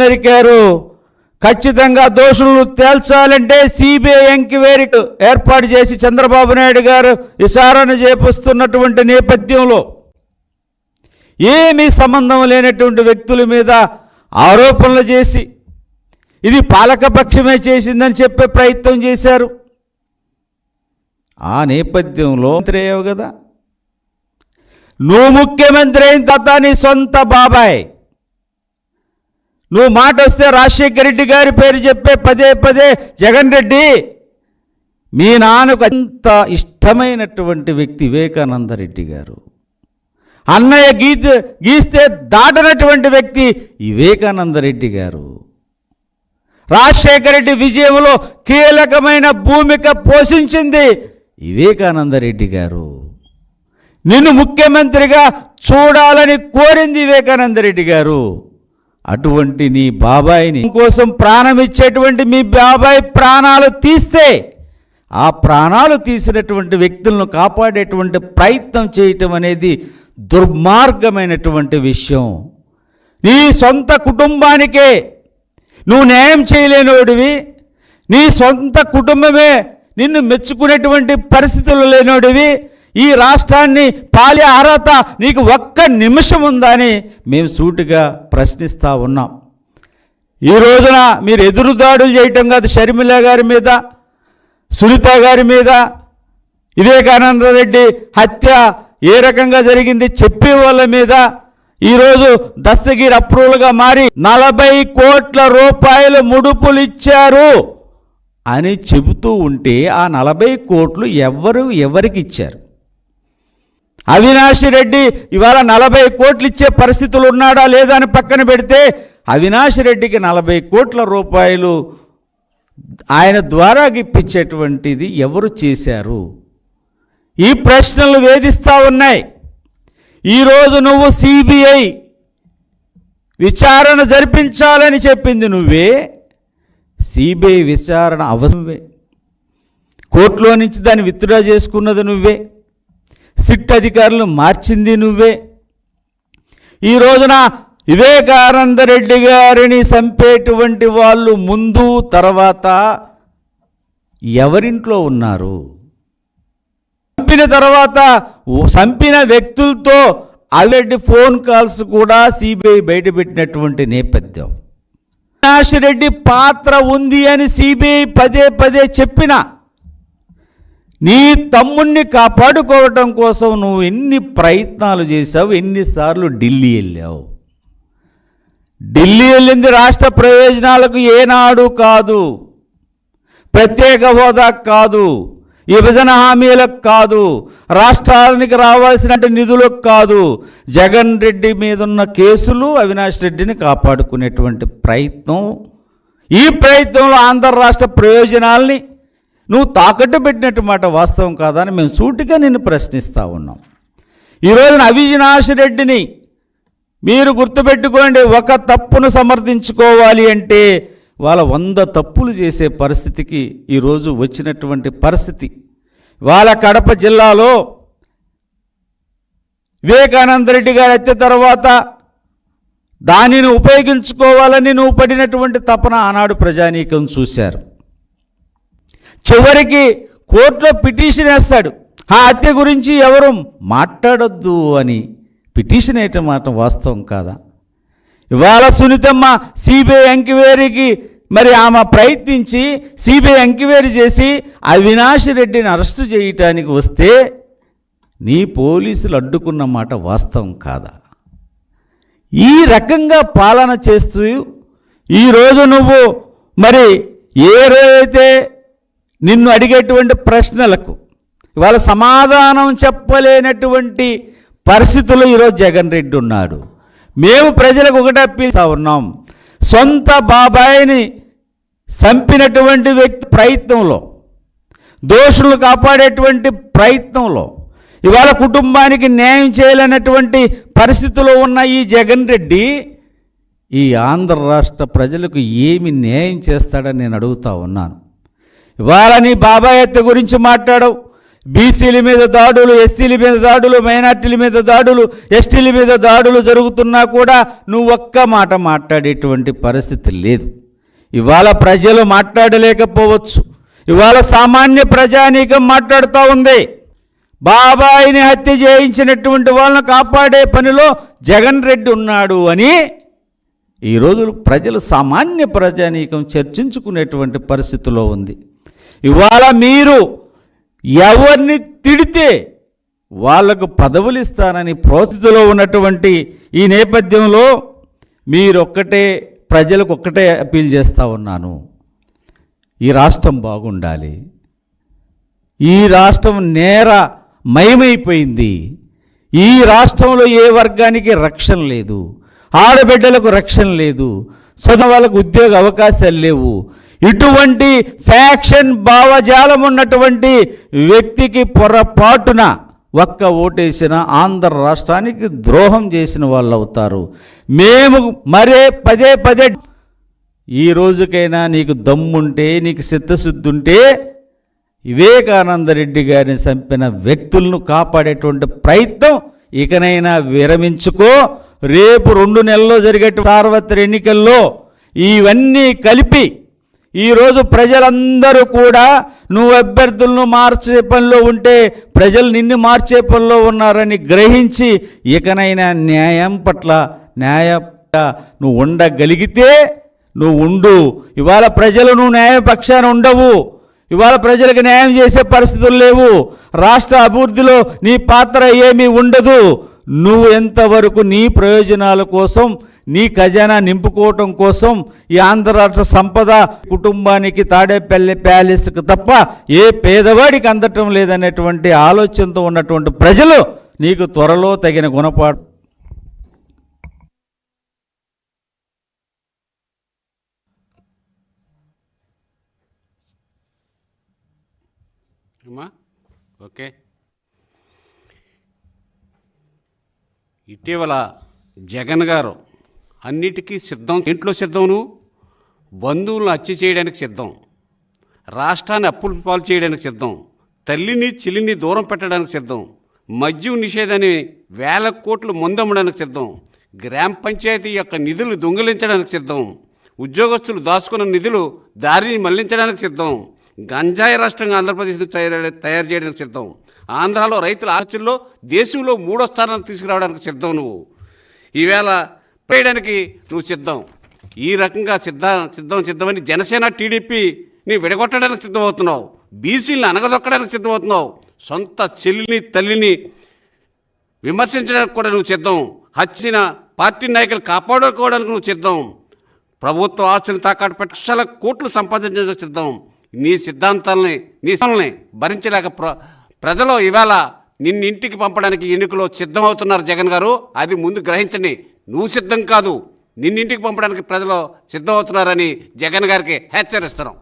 నరికారు ఖచ్చితంగా దోషులను తేల్చాలంటే CBI enquiry ఏర్పాటు చేసి చంద్రబాబు నాయుడు గారు విచారణ చేపిస్తున్నటువంటి నేపథ్యంలో ఏమీ సంబంధం లేనటువంటి వ్యక్తుల మీద ఆరోపణలు చేసి ఇది పాలకపక్షమే చేసిందని చెప్పే ప్రయత్నం చేశారు. ఆ నేపథ్యంలో మంత్రి అయ్యావు కదా. నువ్వు ముఖ్యమంత్రి అయిన తర్వాత నీ సొంత బాబాయ్. నువ్వు మాట వస్తే రాజశేఖర రెడ్డి గారి పేరు చెప్పే పదే పదే జగన్ రెడ్డి. మీ నాన్నకు అంత ఇష్టమైనటువంటి వ్యక్తి వివేకానంద రెడ్డి గారు. అన్నయ్య గీత గీస్తే దాటనటువంటి వ్యక్తి వివేకానంద రెడ్డి గారు. రాజశేఖర రెడ్డి విజయంలో కీలకమైన భూమిక పోషించింది వివేకానంద రెడ్డి గారు. నిన్ను ముఖ్యమంత్రిగా చూడాలని కోరింది వివేకానంద రెడ్డి గారు. అటువంటి నీ బాబాయిని కోసం ప్రాణం ఇచ్చేటువంటి మీ బాబాయ్ ప్రాణాలు తీస్తే ఆ ప్రాణాలు తీసినటువంటి వ్యక్తులను కాపాడేటువంటి ప్రయత్నం చేయటం అనేది దుర్మార్గమైనటువంటి విషయం. నీ సొంత కుటుంబానికే నువ్వు న్యాయం చేయలేనోడివి నీ సొంత కుటుంబమే నిన్ను మెచ్చుకునేటువంటి పరిస్థితులు లేనోడివి ఈ రాష్ట్రాన్ని పాలే అర్హత నీకు ఒక్క నిమిషం ఉందని మేము సూటిగా ప్రశ్నిస్తూ ఉన్నాం. ఈ రోజున మీరు ఎదురుదాడులు చేయటం కాదు షర్మిల గారి మీద సునీత గారి మీద వివేకానంద రెడ్డి హత్య ఏ రకంగా జరిగింది చెప్పే వాళ్ళ మీద ఈరోజు దస్తగిరి అప్రూవల్గా మారి నలభై కోట్ల రూపాయలు ముడుపులు ఇచ్చారు అని చెబుతూ ఉంటే ఆ నలభై కోట్లు ఎవరు ఎవరికి ఇచ్చారు? అవినాష్ రెడ్డి ఇవాళ నలభై కోట్లు ఇచ్చే పరిస్థితులు ఉన్నాడా లేదా అని పక్కన పెడితే అవినాష్ రెడ్డికి నలభై కోట్ల రూపాయలు ఆయన ద్వారా ఇప్పించేటువంటిది ఎవరు చేశారు? ఈ ప్రశ్నలు వేధిస్తూ ఉన్నాయి. ఈరోజు నువ్వు సిబిఐ విచారణ జరిపించాలని చెప్పింది నువ్వే. సిబిఐ విచారణ అవసరమే. కోర్టులో నుంచి దాన్ని విత్డ్రా చేసుకున్నది నువ్వే. సిట్ అధికారులు మార్చింది నువ్వే. ఈ రోజున వివేకానంద రెడ్డి గారిని చంపేటువంటి వాళ్ళు ముందు తర్వాత ఎవరింట్లో ఉన్నారు? చంపిన తర్వాత చంపిన వ్యక్తులతో ఆల్రెడీ ఫోన్ కాల్స్ కూడా సిబిఐ బయటపెట్టినటువంటి నేపథ్యం. అవినాష్ రెడ్డి పాత్ర ఉంది అని సిబిఐ పదే పదే చెప్పిన నీ తమ్ముణ్ణి కాపాడుకోవటం కోసం నువ్వు ఎన్ని ప్రయత్నాలు చేశావు ఎన్నిసార్లు ఢిల్లీ వెళ్ళావు? ఢిల్లీ వెళ్ళింది రాష్ట్ర ప్రయోజనాలకు ఏనాడు కాదు. ప్రత్యేక హోదా కాదు. విభజన హామీలకు కాదు. రాష్ట్రానికి రావాల్సిన నిధులకు కాదు. జగన్ రెడ్డి మీద ఉన్న కేసులు అవినాష్ రెడ్డిని కాపాడుకునేటువంటి ప్రయత్నం. ఈ ప్రయత్నంలో ఆంధ్ర రాష్ట్ర ప్రయోజనాల్ని నువ్వు తాకట్టు పెట్టినట్టు మాట వాస్తవం కాదని మేము సూటిగా నిన్ను ప్రశ్నిస్తూ ఉన్నాం. ఈ రోజున అవినాష్ రెడ్డిని మీరు గుర్తుపెట్టుకోండి ఒక తప్పును సమర్థించుకోవాలి అంటే వాళ్ళ వంద తప్పులు చేసే పరిస్థితికి ఈరోజు వచ్చినటువంటి పరిస్థితి. వాళ్ళ కడప జిల్లాలో వివేకానంద రెడ్డి గారు ఎత్తే తర్వాత దానిని ఉపయోగించుకోవాలని నువ్వు పడినటువంటి తపన ఆనాడు ప్రజానీకం చూశారు. చివరికి కోర్టులో పిటిషన్ వేస్తాడు. ఆ హత్య గురించి ఎవరు మాట్లాడొద్దు అని పిటిషన్ వేయటం మాట వాస్తవం కాదా? ఇవాళ సునీతమ్మ సిబిఐ ఎంక్వైరీకి మరి ఆమె ప్రయత్నించి సిబిఐ ఎంక్వైరీ చేసి అవినాష్ రెడ్డిని అరెస్టు చేయటానికి వస్తే నీ పోలీసులు అడ్డుకున్న మాట వాస్తవం కాదా? ఈ రకంగా పాలన చేస్తూ ఈరోజు నువ్వు మరి ఏ రోజైతే నిన్ను అడిగేటువంటి ప్రశ్నలకు ఇవాళ సమాధానం చెప్పలేనటువంటి పరిస్థితులు ఈరోజు జగన్ రెడ్డి ఉన్నాడు. మేము ప్రజలకు ఒకటే అప్పీల్తా ఉన్నాం. సొంత బాబాయిని చంపినటువంటి వ్యక్తి ప్రయత్నంలో దోషులను కాపాడేటువంటి ప్రయత్నంలో ఇవాళ కుటుంబానికి న్యాయం చేయాలన్నటువంటి పరిస్థితిలో ఉన్న ఈ జగన్ రెడ్డి ఈ ఆంధ్ర రాష్ట్ర ప్రజలకు ఏమి న్యాయం చేస్తాడని నేను అడుగుతా ఉన్నాను. ఇవాళ నీ బాబాయ్ హత్య గురించి మాట్లాడవు. బీసీల మీద దాడులు ఎస్సీల మీద దాడులు మైనార్టీల మీద దాడులు ఎస్టీల మీద దాడులు జరుగుతున్నా కూడా నువ్వు ఒక్క మాట మాట్లాడేటువంటి పరిస్థితి లేదు. ఇవాళ ప్రజలు మాట్లాడలేకపోవచ్చు. ఇవాళ సామాన్య ప్రజానీకం మాట్లాడుతూ ఉంది. బాబాయిని హత్య చేయించినటువంటి వాళ్ళని కాపాడే పనిలో జగన్ రెడ్డి ఉన్నాడు అని ఈ ఈరోజు ప్రజలు సామాన్య ప్రజానీకం చర్చించుకునేటువంటి పరిస్థితిలో ఉంది. ఇవాళ మీరు ఎవరిని తిడితే వాళ్ళకు పదవులు ఇస్తానని ప్రోస్థితిలో ఉన్నటువంటి ఈ నేపథ్యంలో మీరొక్కటే ప్రజలకు ఒక్కటే అప్పీల్ చేస్తూ ఉన్నాను. ఈ రాష్ట్రం బాగుండాలి. ఈ రాష్ట్రం నేర మయమైపోయింది. ఈ రాష్ట్రంలో ఏ వర్గానికి రక్షణ లేదు. ఆడబిడ్డలకు రక్షణ లేదు. చదువు వాళ్ళకు ఉద్యోగ అవకాశాలు లేవు. ఇటువంటి ఫ్యాక్షన్ భావజాలం ఉన్నటువంటి వ్యక్తికి పొరపాటున ఒక్క ఓటేసిన ఆంధ్ర రాష్ట్రానికి ద్రోహం చేసిన వాళ్ళు అవుతారు. మేము మరే పదే పదే ఈ రోజుకైనా నీకు దమ్ముంటే నీకు చిత్తశుద్ధి ఉంటే వివేకానంద రెడ్డి గారిని చంపిన వ్యక్తులను కాపాడేటువంటి ప్రయత్నం ఇకనైనా విరమించుకో. రేపు రెండు నెలల్లో జరిగే సార్వత్రిక ఎన్నికల్లో ఇవన్నీ కలిపి ఈరోజు ప్రజలందరూ కూడా నువ్వు అభ్యర్థులను మార్చే పనిలో ఉంటే ప్రజలు నిన్ను మార్చే పనిలో ఉన్నారని గ్రహించి ఇకనైనా న్యాయం పట్ల న్యాయ నువ్వు ఉండగలిగితే నువ్వు ఉండు. ఇవాళ ప్రజలు నువ్వు న్యాయపక్షాన ఉండవు. ఇవాళ ప్రజలకు న్యాయం చేసే పరిస్థితులు లేవు. రాష్ట్ర అభివృద్ధిలో నీ పాత్ర ఏమీ ఉండదు. నువ్వు ఎంతవరకు నీ ప్రయోజనాల కోసం నీ ఖజానా నింపుకోవటం కోసం ఈ ఆంధ్ర రాష్ట్ర సంపద కుటుంబానికి తాడేపల్లి ప్యాలెస్కు తప్ప ఏ పేదవాడికి అందటం లేదనేటువంటి ఆలోచనతో ఉన్నటువంటి ప్రజలు నీకు త్వరలో తగిన గుణపాటు అమ్మా ఓకే. ఇటీవల జగన్ గారు అన్నిటికీ సిద్ధం. ఇంట్లో సిద్ధం నువ్వు బంధువులను హత్య చేయడానికి సిద్ధం. రాష్ట్రాన్ని అప్పులు పాలు చేయడానికి సిద్ధం. తల్లిని చెల్లిని దూరం పెట్టడానికి సిద్ధం. మద్యం నిషేధాన్ని వేల కోట్లు ముందమ్మడానికి సిద్ధం. గ్రామ పంచాయతీ యొక్క నిధులు దొంగిలించడానికి సిద్ధం. ఉద్యోగస్తులు దాచుకున్న నిధులు దారిని మళ్ళించడానికి సిద్ధం. గంజాయి రాష్ట్రంగా ఆంధ్రప్రదేశ్ని తయారు తయారు చేయడానికి సిద్ధం. ఆంధ్రాలో రైతుల ఆస్తుల్లో దేశంలో మూడో స్థానానికి తీసుకురావడానికి సిద్ధం నువ్వు. ఈవేళ చేయడానికి నువ్వు సిద్ధం. ఈ రకంగా సిద్ధ సిద్ధం సిద్ధమని జనసేన టీడీపీని విడగొట్టడానికి సిద్ధమవుతున్నావు. బీసీలను అనగదొక్కడానికి సిద్ధమవుతున్నావు. సొంత చెల్లిని తల్లిని విమర్శించడానికి కూడా నువ్వు సిద్ధం. హచ్చిన పార్టీ నాయకులు కాపాడుకోవడానికి నువ్వు సిద్ధం. ప్రభుత్వ ఆస్తులను తాకాటు పెట్టి లక్షల కోట్లు సంపాదించడానికి సిద్ధం. నీ సిద్ధాంతాలని నీ సిద్ధాంతాలని భరించలేక ప్ర ప్రజలు ఇవాళ నిన్ను ఇంటికి పంపడానికి ఎన్నికలో సిద్ధమవుతున్నారు జగన్ గారు. అది ముందు గ్రహించండి. నువ్వు సిద్ధం కాదు. నిన్నింటికి పంపడానికి ప్రజలు సిద్ధమవుతున్నారని జగన్ గారికి హెచ్చరిస్తున్నాం.